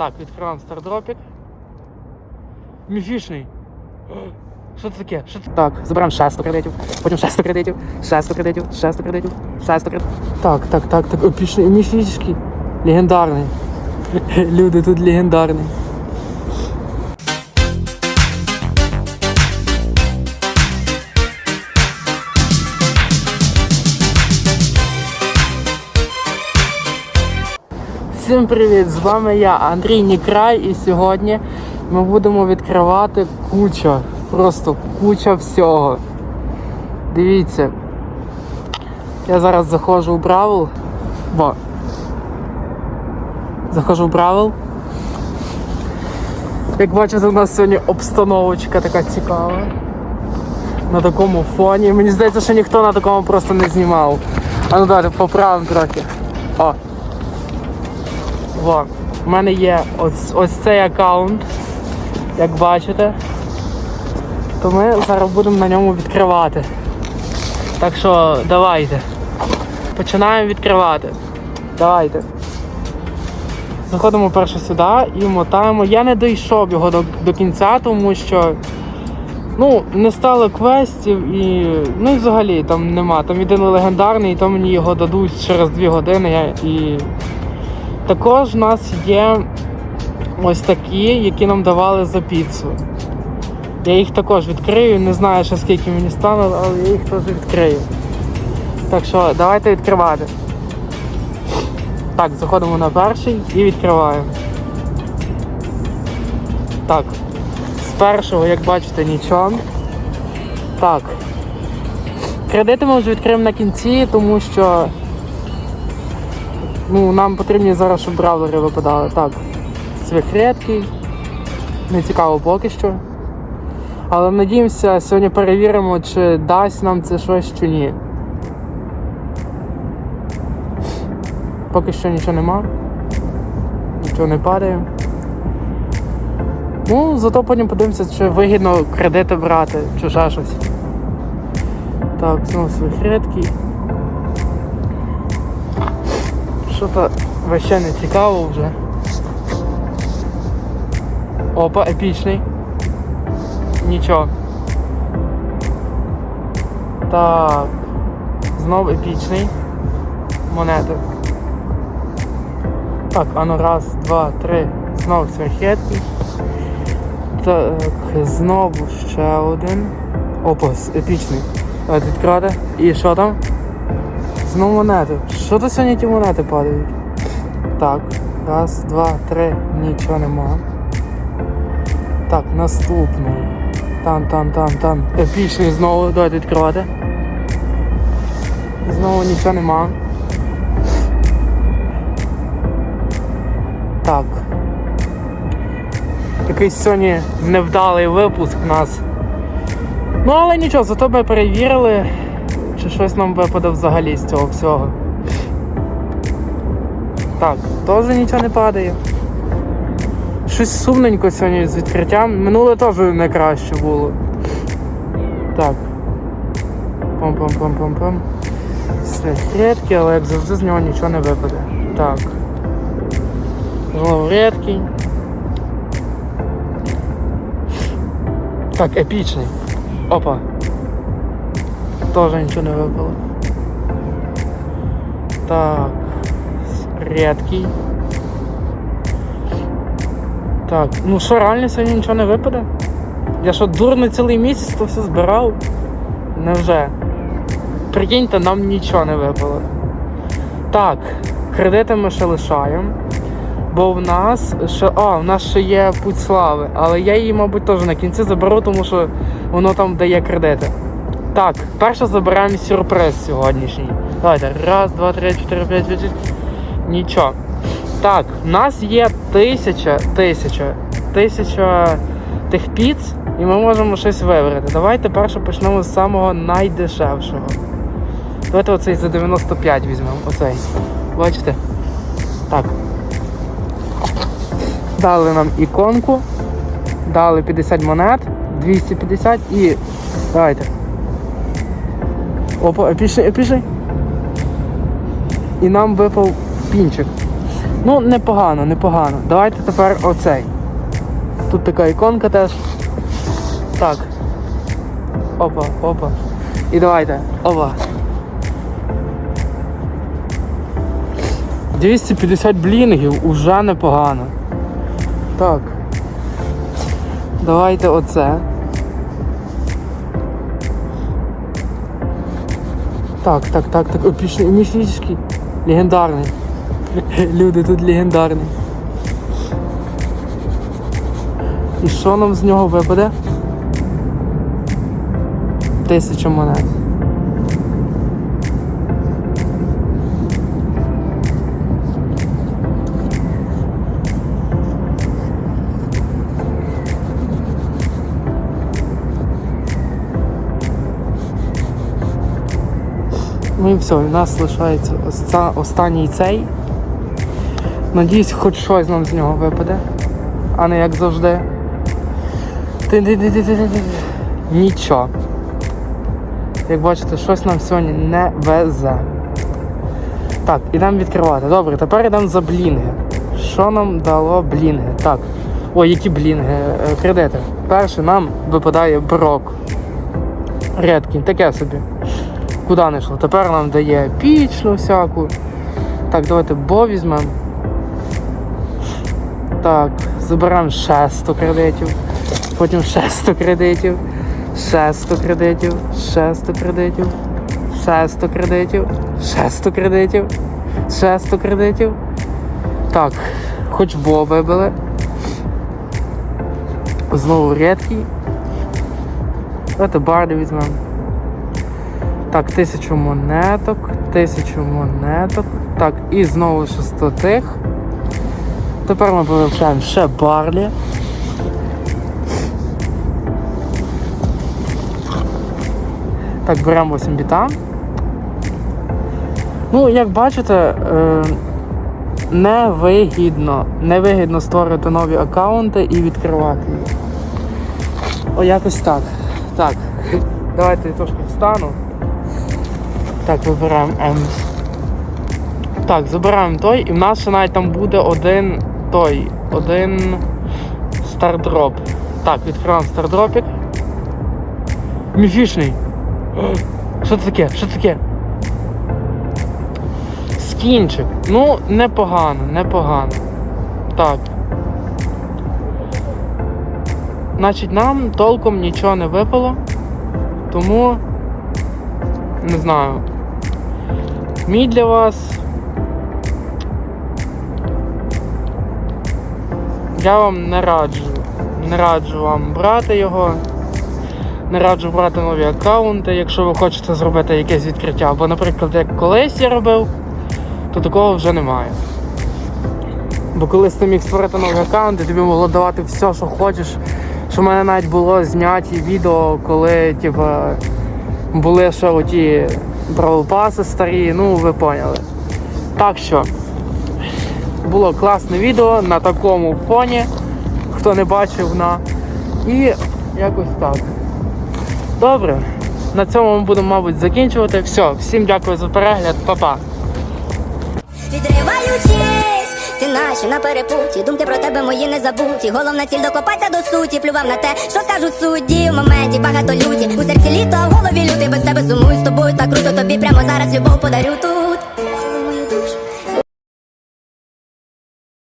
Так, відкриваємо стардропік. Міфічний. Що це таке? Що це? Так, забираємо 600 кредитів, потім 600 кредитів, 600 кредитів, 600 кредитів, 600 кредитів. Так, так, так, так, опішний, міфічний. Легендарний. Люди тут легендарні. Всім привіт! З вами я, Андрій Нікрай, і сьогодні ми будемо відкривати куча, просто куча всього. Дивіться. Я зараз заходжу в Бравл. Бо. Заходжу в Бравл. Як бачите, у нас сьогодні обстановочка така цікава. На такому фоні. Мені здається, що ніхто на такому просто не знімав. А ну далі поправимо трохи. О. Во. У мене є ось, ось цей аккаунт, як бачите. То ми зараз будемо на ньому відкривати. Так що давайте. Починаємо відкривати. Давайте. Заходимо перше сюди і мотаємо. Я не дійшов його до, до кінця, тому що ну, не стало квестів і. Ну і взагалі там нема. Там єдиний легендарний, і то мені його дадуть через 2 години я- і також в нас є ось такі, які нам давали за піцу. Я їх також відкрию, не знаю ще скільки мені стане, але я їх теж відкрию. Так що давайте відкривати. Так, заходимо на перший і відкриваємо. Так. З першого, як бачите, нічого. Так. Кредити ми вже відкриємо на кінці, тому що Ну, нам потрібні зараз, щоб бравлери випадали. Так. Свих рідкий. Не цікаво поки що. Але надіємося, сьогодні перевіримо, чи дасть нам це щось чи ні. Поки що нічого нема. Нічого не падає. Ну, зато потім подивимося, чи вигідно кредити брати, чи ще щось. Так, знову свій рідкий. Що-то вообще не цікаво вже. Опа, епічний. Нічого. Так. Знов епічний. Монети. Так, ану раз, два, три. Знов сверхетки. Так, знову ще один. Опа, епічний. Давайте. І що там? Знову монети. Що то сьогодні ті монети падають? Так, раз, два, три, нічого нема. Так, наступний. Там, там, там, там. Епічний знову, давайте відкривати. Знову нічого нема. Так. Якийсь сьогодні невдалий випуск у нас. Ну, але нічого, зато ми перевірили, чи щось нам випаде взагалі з цього всього. Так, теж нічого не падає. Щось сумненько сьогодні з відкриттям. Минуле теж не краще було. Так. Пам-пам-пам-пам-пам. Все рідкі, але як завжди з нього нічого не випаде. Так. Знову рідкий. Так, епічний. Опа. Тоже нічого не випало. Так. Рідкий. Так, ну що, реально сьогодні нічого не випаде? Я що, дурно цілий місяць то все збирав? Невже? Прикиньте, нам нічого не випало. Так, кредити ми ще лишаємо. Бо в нас ще. А, в нас ще є путь слави. Але я її, мабуть, теж на кінці заберу, тому що воно там дає кредити. Так, перше забираємо сюрприз сьогоднішній. Давайте. Раз, два, три, чотири, п'ять, п'ять. Нічого. Так, в нас є тисяча, тисяча, тисяча тих піц, і ми можемо щось вибрати. Давайте перше почнемо з самого найдешевшого. Давайте оцей за 95 візьмемо. Оцей. Бачите? Так. Дали нам іконку. Дали 50 монет, 250 і. Давайте. Опа, епічний, епічний. І нам випав пінчик. Ну, непогано, непогано. Давайте тепер оцей. Тут така іконка теж. Так. Опа, опа. І давайте. Опа. 250 блінгів уже непогано. Так. Давайте оце. Так, так, так, так. Пішли, міфічний. Легендарний. Люди тут легендарні. І що нам з нього випаде? Тисяча монет. Ну і все, у нас лишається оста- останній цей. Надіюсь, хоч щось нам з нього випаде, а не як завжди. Нічого. Як бачите, щось нам сьогодні не везе. Так, ідемо відкривати. Добре, тепер йдемо за блінги. Що нам дало блінги? Так. Ой, які блінги? Е, Кредити. Перше нам випадає брок. Редкий, таке собі. Куди не йшло? Тепер нам дає пічну всяку. Так, давайте бо візьмемо. Так, забираємо ще 100 кредитів. Потім ще 100 кредитів. Ще 100 кредитів. Ще 100 кредитів. Ще 100 кредитів. Ще 100 кредитів. Ще 100 кредитів. Так, хоч бо вибили. Знову рідкий. Давайте барди візьмемо. Так, тисячу монеток, тисячу монеток. Так, і знову ще 100 тих. Тепер ми вивчаємо ще барлі. Так, беремо 8 біта. Ну, як бачите, е, невигідно. Невигідно створити нові аккаунти і відкривати їх. О, якось так. Так, давайте я трошки встану. Так, вибираємо М. Так, забираємо той, і в нас ще навіть там буде один той, один стардроп. Так, відкриваємо стардропік. Міфічний. Що це таке? Що це таке? Скінчик. Ну, непогано, непогано. Так. Значить, нам толком нічого не випало. Тому не знаю. Мій для вас. Я вам не раджу. Не раджу вам брати його. Не раджу брати нові аккаунти, якщо ви хочете зробити якесь відкриття. Бо, наприклад, як колись я робив, то такого вже немає. Бо колись ти міг створити новий аккаунт і тобі могло давати все, що хочеш. Що в мене навіть було зняті відео, коли типу, були ще оті бравлпаси старі, ну ви поняли. Так що було класне відео на такому фоні, хто не бачив на. І якось так. Добре, на цьому ми будемо, мабуть, закінчувати. Все, всім дякую за перегляд, па-па. Відриваючись, на перепуті, думки про тебе мої не забуті. Головна ціль докопатися до суті, плював на те, що скажуть судді. В моменті багато люті. У серці літо, в голові люди без тебе сумую з тобою так круто. Тобі прямо зараз любов подарю ту.